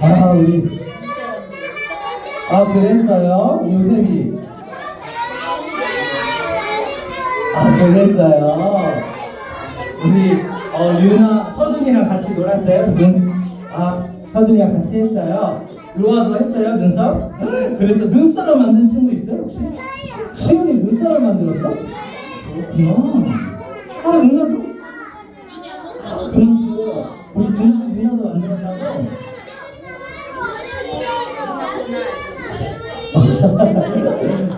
아, 우리. 아, 그랬어요? 요셉이. 아, 그랬어요? 우리, 어, 유나, 서준이랑 같이 놀았어요? 눈, 아, 서준이랑 같이 했어요? 루아도 했어요, 눈썹? 그래서 눈사람 만든 친구 있어요, 혹시? 시은이 눈사람 만들었어? 그렇구나. 아, 은나도? 아, 그럼, 우리 누나, 누나도 만들었다고?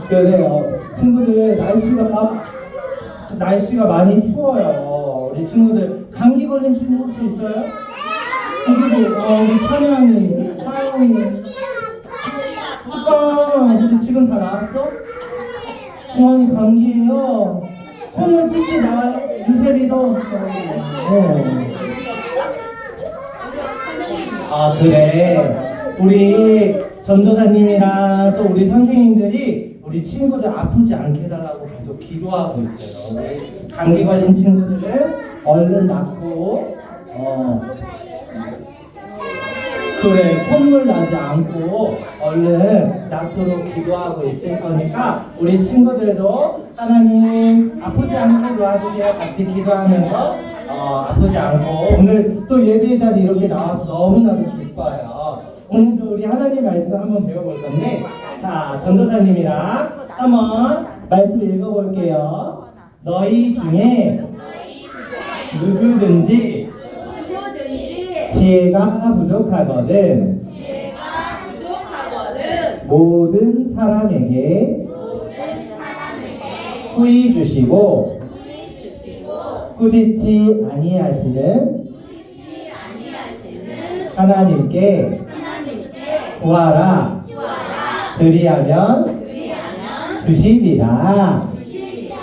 그래요. 친구들 날씨가 바- 날씨가 많이 추워요. 우리 친구들 감기 걸린 친구 혹시 있어요? 우리 어, 우리 찬양이, 하영이, 오빠, 근데 지금 다 나왔어? 주원이 감기예요. 콩을 찍지 나 유세리도. 어. 아 그래 우리 전도사님이랑 또 우리 선생님들이 우리 친구들 아프지 않게 해달라고 계속 기도하고 있어요. 감기 걸린 친구들은 얼른 낫고 어 그래 콧물 나지 않고 얼른 낫도록 기도하고 있을 거니까 우리 친구들도 하나님 아프지 않게 도와주세요. 같이 기도하면서 어, 아프지 않고 오늘 또 예배 자리 이렇게 나와서 너무나도 기뻐요 오늘도 우리 하나님 말씀 한번 배워볼 건데 자 전도사님이랑 한번 말씀 읽어볼게요. 너희 중에 누구든지 지혜가 부족하거든. 모든 사람에게 후히 주시고 꾸짖지 아니하시는 하나님께 구하라 구하라 그리하면 그리하면 주시리라 주시리라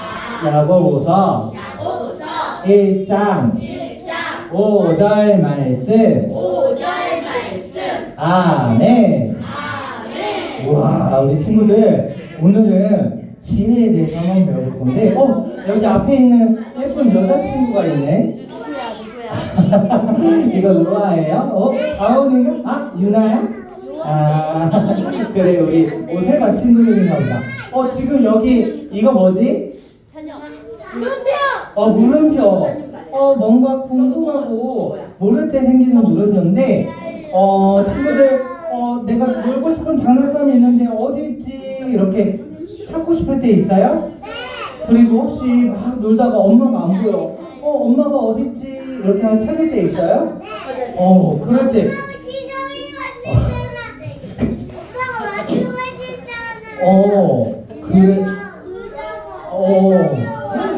야고보서 야고보서 1장 1장 5절 말씀 5절 말씀 아멘 아멘 우와 우리 친구들 오늘은 지혜에 대해서 한번 배워볼 건데 어 여기 앞에 있는 예쁜 여자친구가 있네 이거 루아예요? 어? 아오는가? 아 유나야? 아 그래 우리 오세가 친구들인가 보다. 어 지금 여기 이거 뭐지? 어 물음표. 어 뭔가 궁금하고 모를 때 생기는 물음표인데 어 친구들 어 내가 놀고 싶은 장난감이 있는데 어디 있지? 이렇게 찾고 싶을 때 있어요? 그리고 혹시 막 놀다가 엄마가 안 보여. 어 엄마가 어디 있지? 이렇게 찾을 때 있어요? 어 그럴 때 어, 그래, 어,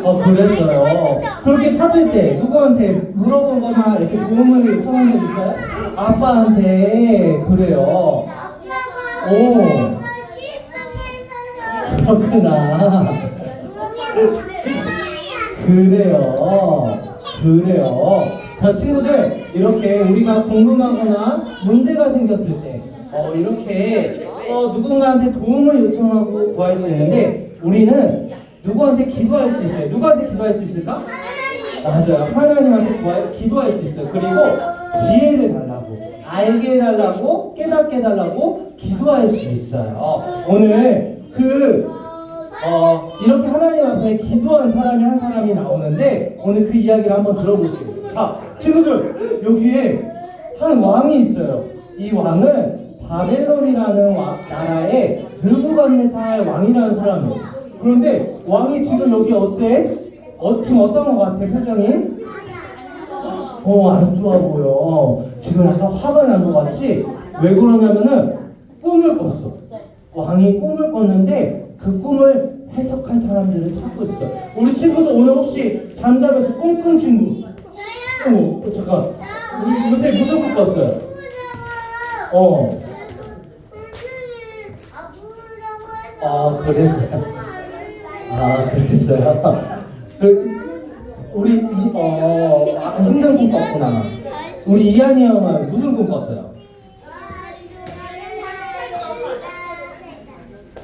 어, 그랬어요. 그렇게 찾을 때 누구한테 물어본 거나 이렇게 도움을 요청한 적 있어요? 아빠한테, 그래요. 오, 그렇구나. 그래요. 그래요. 자, 친구들, 이렇게 우리가 궁금하거나 문제가 생겼을 때, 어, 이렇게, 어, 누군가한테 도움을 요청하고 구할 수 있는데, 우리는 누구한테 기도할 수 있어요. 누구한테 기도할 수 있을까? 맞아요. 하나님한테 구할, 기도할 수 있어요. 그리고 지혜를 달라고, 알게 해달라고, 깨닫게 해달라고 기도할 수 있어요. 오늘 그, 어, 이렇게 하나님 앞에 기도한 사람이 한 사람이 나오는데 오늘 그 이야기를 한번 들어볼게요. 자, 친구들 여기에 한 왕이 있어요. 이 왕은 바벨론이라는 왕, 나라의 느부갓네살 왕이라는 사람이에요. 그런데 왕이 지금 여기 어때? 어, 지금 어떤 것 같아 표정이? 어, 안 좋아 보여. 지금 약간 화가 난 것 같지? 왜 그러냐면은 꿈을 꿨어. 왕이 꿈을 꿨는데 그 꿈을 해석한 사람들을 찾고 있어. 우리 친구도 오늘 혹시 잠자면서 꿈 꾼 친구? 어, 어, 잠깐. 우리 요새 무슨 꿈 꿨어요? 어, 아, 그랬어요. 아, 그랬어요. 그, 우리, 이, 어, 아, 힘든 꿈 꿨구나. 우리 이한이 형은 무슨 꿈 꿨어요?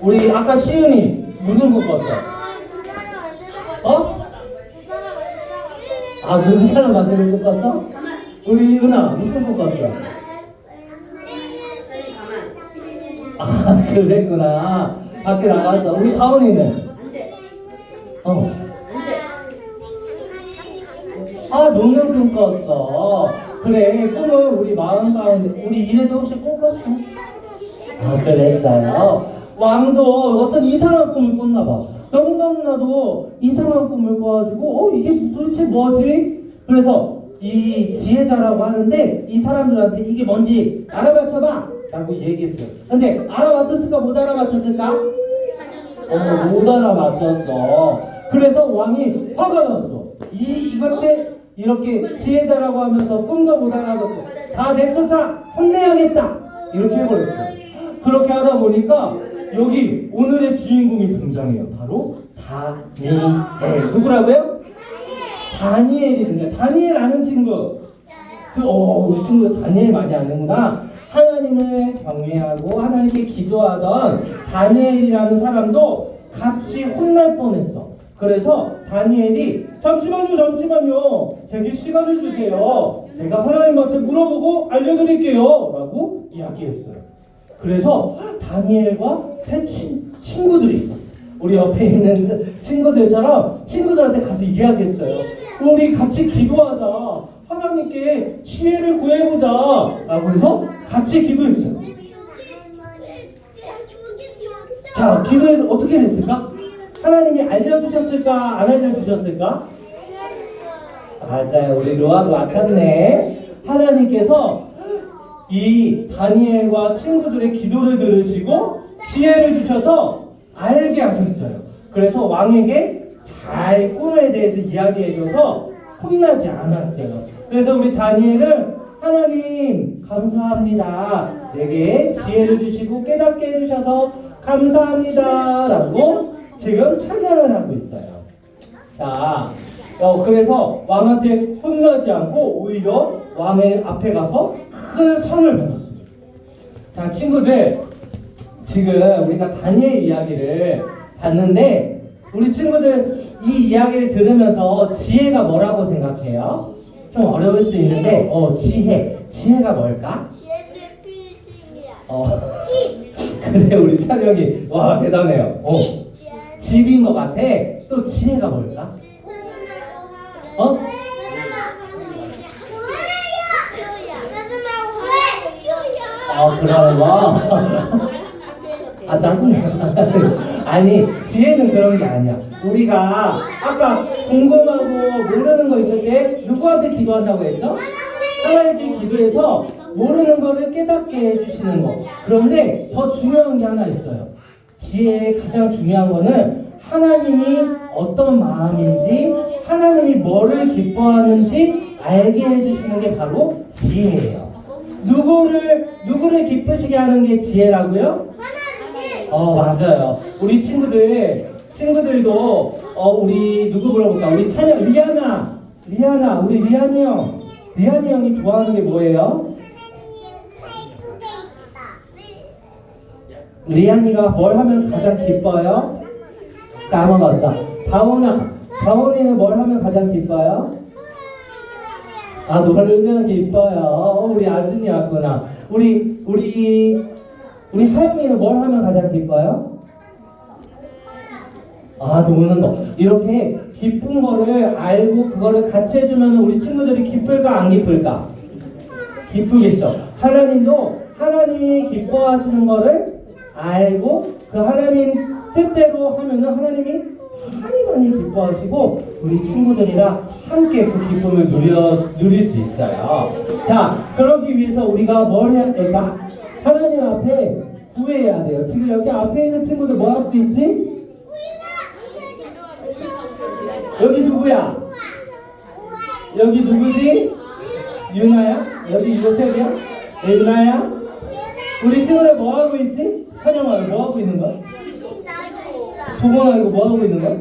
우리 아까 시은이 무슨 꿈 꿨어? 어? 아, 눈사람 만드는 꿈 꿨어? 우리 은아 무슨 꿈 꿨어? 아 그랬구나. 밖에 나갔어. 우리 다운이는? 안돼 어. 안돼 아 눈을 꿈 꿨어. 그래 꿈은 우리 마음 가운데 우리 이래도 혹시 꿈 꿨어? 아 그랬어요. 왕도 어떤 이상한 꿈을 꿨나 봐. 너무너무나도 이상한 꿈을 꿔가지고 어 이게 도대체 뭐지? 그래서 이 지혜자라고 하는데 이 사람들한테 이게 뭔지 알아맞혀봐 라고 얘기했어요. 근데 알아맞혔을까 못 알아맞혔을까? 어, 못 알아맞혔어. 그래서 왕이 화가 났어. 이, 이것 때 이렇게 지혜자라고 하면서 꿈도 못 알아듣고 다 내쫓아 혼내야겠다. 이렇게 해버렸어. 그렇게 하다 보니까 여기 오늘의 주인공이 등장해요. 바로 다니엘. 누구라고요? 다니엘이 등장. 다니엘 아는 친구. 그, 어, 우리 친구들 다니엘 많이 아는구나. 하나님을 경외하고 하나님께 기도하던 다니엘이라는 사람도 같이 혼날 뻔했어. 그래서 다니엘이 잠시만요, 잠시만요. 제게 시간을 주세요. 제가 하나님한테 물어보고 알려드릴게요. 라고 이야기했어요. 그래서 다니엘과 새 친, 친구들이 있었어. 우리 옆에 있는 친구들처럼 친구들한테 가서 이야기했어요. 우리 같이 기도하자. 하나님께 지혜를 구해보자. 라고 해서 같이 기도했어요. 자, 기도해서 어떻게 됐을까? 하나님이 알려주셨을까? 안 알려주셨을까? 맞아요. 우리 로아도 맞췄네. 하나님께서 이 다니엘과 친구들의 기도를 들으시고 지혜를 주셔서 알게 하셨어요. 그래서 왕에게 잘 꿈에 대해서 이야기해줘서 혼나지 않았어요. 그래서 우리 다니엘은 하나님 감사합니다. 내게 지혜를 주시고 깨닫게 해주셔서 감사합니다 라고 지금 찬양을 하고 있어요. 자, 어, 그래서 왕한테 혼나지 않고 오히려 왕의 앞에 가서 큰 상을 받았습니다. 자, 친구들, 지금 우리가 다니엘 이야기를 봤는데, 우리 친구들 이 이야기를 들으면서 지혜가 뭐라고 생각해요? 좀 어려울 수 있는데, 어, 지혜. 지혜가 뭘까? 어, 그래, 우리 찬영이. 와, 대단해요. 어, 집인 것 같아. 또 지혜가 뭘까? 어? 어, 그런 거. 아 짜증나. 아니 지혜는 그런 게 아니야. 우리가 아까 궁금하고 모르는 거 있을 때 누구한테 기도한다고 했죠? 하나님께 기도해서 모르는 거를 깨닫게 해주시는 거. 그런데 더 중요한 게 하나 있어요. 지혜의 가장 중요한 거는 하나님이 어떤 마음인지 하나님이 뭐를 기뻐하는지 알게 해주시는 게 바로 지혜예요. 누구를 누구를 기쁘시게 하는 게 지혜라고요? 어 맞아요. 우리 친구들 친구들도 어 우리 누구 물어볼까? 우리 찬영 리아나 리아나 우리 리안이 형 리안이 형이 좋아하는 게 뭐예요? 리안이가 뭘 하면 가장 기뻐요? 까먹었어. 다원아 다원이는 뭘 하면 가장 기뻐요? 아 놀면 기뻐요. 어, 우리 아준이 왔구나. 우리 우리 우리 하영이는 뭘 하면 가장 기뻐요? 아 노는 거. 이렇게 기쁜 거를 알고 그거를 같이 해주면 우리 친구들이 기쁠까 안 기쁠까? 기쁘겠죠. 하나님도 하나님이 기뻐하시는 거를 알고 그 하나님 뜻대로 하면은 하나님이 많이 많이 기뻐하시고 우리 친구들이랑 함께 그 기쁨을 누려, 누릴 수 있어요. 자, 그러기 위해서 우리가 뭘 해야 될까? 하나님 앞에 구해야 돼요. 지금 여기 앞에 있는 친구들 뭐 하고 있지? 여기 누구야? 여기 누구지? 유나야? 여기 요셉이야? 유나야? 우리 친구들 뭐 하고 있지? 찬영아 뭐 하고 있는 거야? 이거 뭐 하고 있는 거야?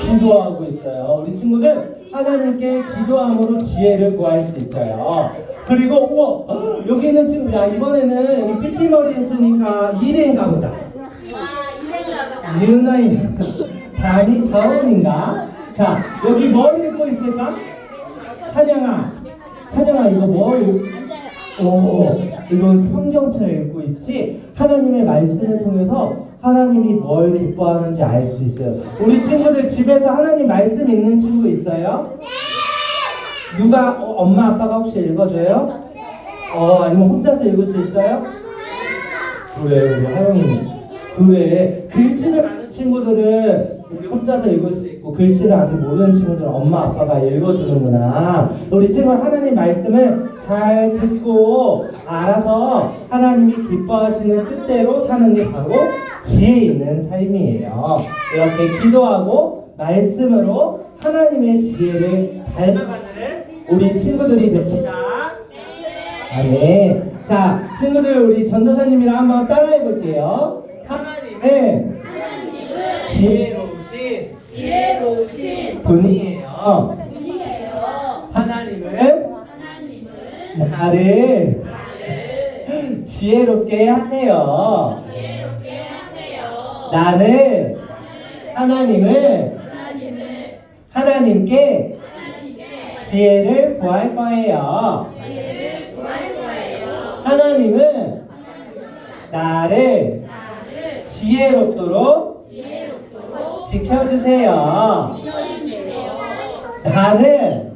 기도하고 있어요. 우리 친구들 하나님께 기도함으로 지혜를 구할 수 있어요. 그리고 우와 헉, 여기 있는 친구 야 이번에는 여기 삐삐 머리 했으니까 1위인가 보다. 유나이 다니 다운인가? 자 여기 뭐 읽고 있을까? 찬영아 찬영아 이거 뭐 읽- 오, 이건 성경처럼 읽고 있지? 하나님의 말씀을 통해서 하나님이 뭘 기뻐하는지 알 수 있어요. 우리 친구들 집에서 하나님 말씀 읽는 친구 있어요? 누가, 어, 엄마, 아빠가 혹시 읽어줘요? 어, 아니면 혼자서 읽을 수 있어요? 그래, 우리 하영이. 그래, 글씨를 아는 친구들은 우리 혼자서 읽을 수 있고, 글씨를 아직 모르는 친구들은 엄마, 아빠가 읽어주는구나. 우리 친구 하나님 말씀을 잘 듣고, 알아서 하나님이 기뻐하시는 뜻대로 사는 게 바로 지혜 있는 삶이에요. 이렇게 기도하고, 말씀으로 하나님의 지혜를 닮아가는 우리 친구들이 됩시다. 아멘. 자, 친구들 우리 전도사님이랑 한번 따라해 볼게요. 하나님은 지혜로우신 지혜로우신 분이에요. 분이에요. 하나님은 하나님은 나를 지혜롭게 하세요. 지혜롭게 하세요. 나는 하나님을 하나님을 하나님께 하나님께 지혜를 구할 거예요. 지혜를 구할 거예요. 하나님은 나를 나를 지혜롭도록 지혜롭도록. 지켜주세요. 나는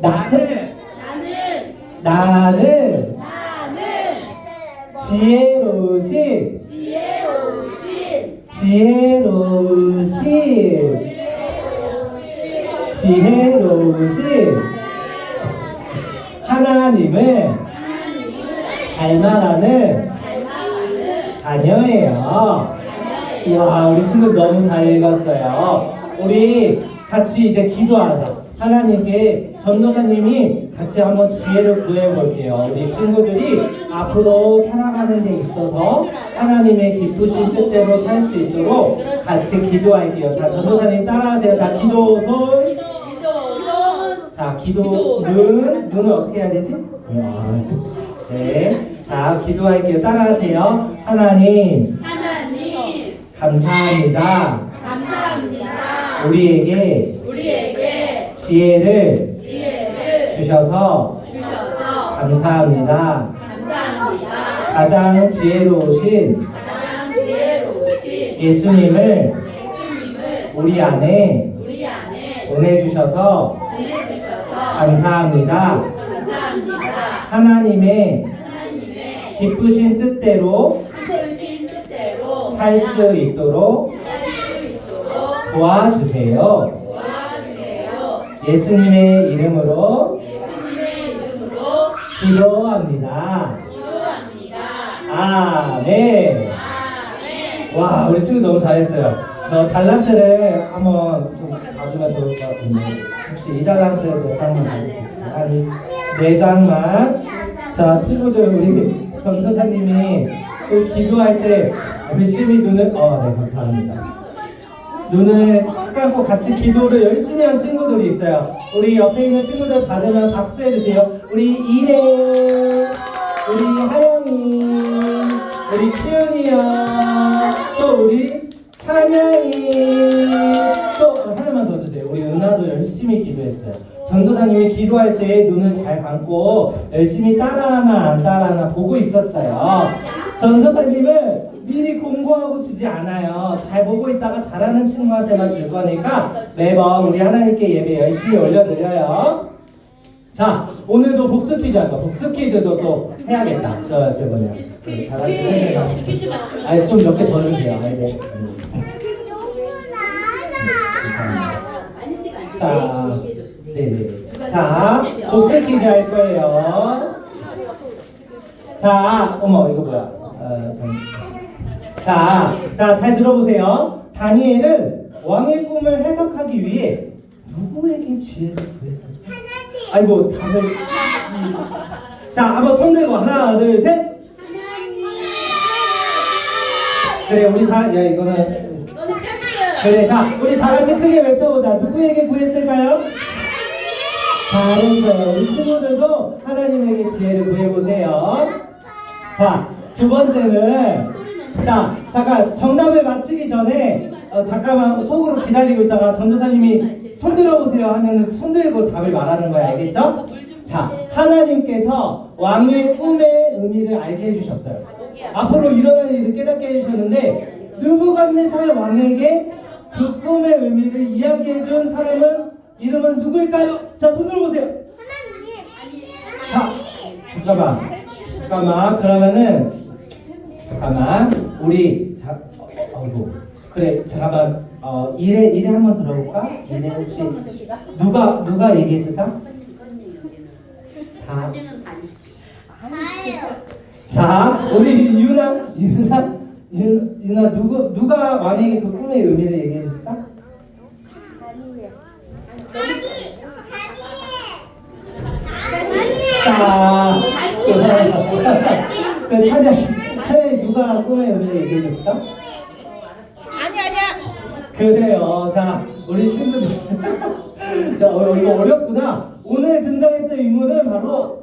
나는 나는 나는 지혜로우신 지혜로우신 지혜로우신 하나님을 닮아가는 자녀예요. 와 우리 친구 너무 잘 읽었어요. 우리 같이 이제 기도하자. 하나님께 전도사님이 같이 한번 지혜를 구해 볼게요. 우리 친구들이 앞으로 살아가는 데 있어서 하나님의 기쁘신 뜻대로 살 수 있도록 같이 기도할게요. 자, 전도사님 따라하세요. 자, 기도 손. 기도손 자, 기도 눈. 눈을 어떻게 해야 되지? 아, 네. 자, 기도할게요. 따라하세요. 하나님, 하나님 감사합니다. 감사합니다. 우리에게 우리에게 지혜를 지혜를 주셔서 주셔서 감사합니다. 감사합니다. 가장 지혜로우신 가장 지혜로우신 예수님을 예수님을 우리 안에 우리 안에 보내주셔서 보내주셔서 감사합니다. 감사합니다. 하나님의 하나님의 기쁘신 뜻대로 기쁘신 뜻대로 살 수 있도록 도와주세요. 예수님의 이름으로 예수님의 이름으로 기도합니다. 기도합니다. 아멘. 와, 우리 친구 너무 잘했어요. 너 달란트를 한번 좀 봐주면 좋을 것 같은데 혹시 이 달란트 몇 장만 수 있어요? 한네 장만. 자, 친구들 우리 전도사님이 그 기도할 때 열심히 눈을 어, 네, 감사합니다. 눈을 딱 감고 같이 기도를 열심히 한 친구들이 있어요. 우리 옆에 있는 친구들 받으면 박수 해주세요. 우리 이래, 우리 하영이, 우리 시윤이요, 또 우리 찬양이, 또 하나만 더 주세요. 우리 은하도 열심히 기도했어요. 전도사님이 기도할 때 눈을 잘 감고 열심히 따라하나 안 따라하나 보고 있었어요. 전도사님은 미리 공부하고 주지 않아요. 잘 보고 있다가 잘하는 친구한테만 줄 거니까 매번 우리 하나님께 예배 열심히 올려드려요. 자, 오늘도 복습 퀴즈 할 거야. 복습 퀴즈도 또 해야겠다. 저, 저 뭐냐. 아니, 좀몇 개 더 주세요. 아니, 네. 자. 네네. 자, 복습 퀴즈 할 거예요. 자, 어머, 이거 뭐야. 어, 참. 자, 자, 잘 들어보세요. 다니엘은 왕의 꿈을 해석하기 위해 누구에게 지혜를 구했었죠? 아이고, 다들. 자, 한번 손 들고 하나, 둘, 셋. 그래, 우리 다, 야, 이거는. 그래, 자, 우리 다 같이 크게 외쳐보자. 누구에게 구했을까요? 잘했어요. 우리 친구들도 하나님에게 지혜를 구해보세요. 자, 두 번째는, 자, 잠깐, 정답을 맞히기 전에, 어, 잠깐만 속으로 기다리고 있다가 전도사님이 손 들어보세요 하면 손 들고 답을 말하는 거야, 알겠죠? 자, 하나님께서 왕의 꿈의 의미를 알게 해주셨어요. 앞으로 일어날 일을 깨닫게 해주셨는데 느부갓네살 왕에게 그 꿈의 의미를 이야기해준 사람은 이름은 누구일까요? 자, 손으로 보세요. 자, 잠깐만, 잠깐만. 그러면은 잠깐만 우리 자, 어, 어이구 그래 잠깐만. 어 일에 일에 한번 들어볼까? 일에 혹시 누가 누가 얘기했을까? 다. 자, 우리 유나 유나 유, 유나 누구 누가 왕에게 그 꿈의 의미를 얘기해 줬을까? 자, 그 찾아 찾아 누가 꿈의 의미를 얘기해 줬을까? 아니 아니야. 그래요. 자, 우리 친구들. 자, 어, 이거 어렵구나. 오늘 등장했을 인물은 바로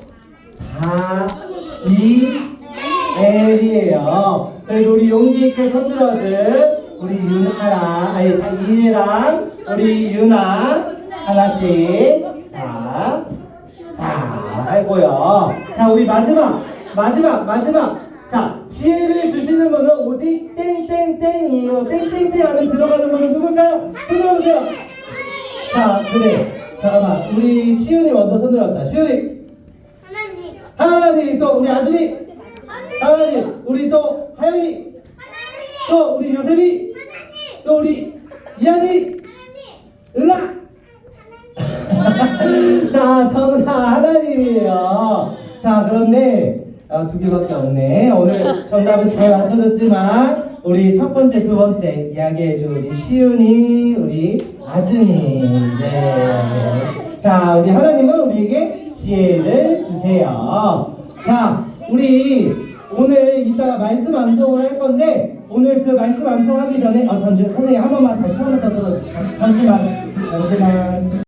다이엘이에요. 그래도 우리 용기 있게 손들어준 우리 유나랑, 아니, 다이엘이랑 우리 유나 하나씩. 자, 자, 아이고요. 자, 우리 마지막, 마지막, 마지막. 자, 지혜를 주시는 분은 오직 땡땡땡이에요. 땡땡땡 안에 들어가는 분은 누굴까요? 손들어보세요. 자, 그래. 잠깐만. 우리 시윤이 먼저 손 들었다. 시윤이. 하나님, 또 우리 아준이. 하나님, 우리 또 하영이. 또 우리 요셉이. 또 우리 이한이. 은하. 자, 정답 하나님이에요. 자, 그런데 아, 두 개밖에 없네. 오늘 정답은 잘 맞춰줬지만 우리 첫 번째, 두 번째 이야기해준 우리 시윤이, 우리 아준이. 네. 자, 우리 하나님은 우리에게 지혜를 주세요. 자, 우리 오늘 이따가 말씀 암송을 할 건데 오늘 그 말씀 암송하기 전에 어 잠시 선생님 한 번만 다시 처음부터 또 잠시만 잠시만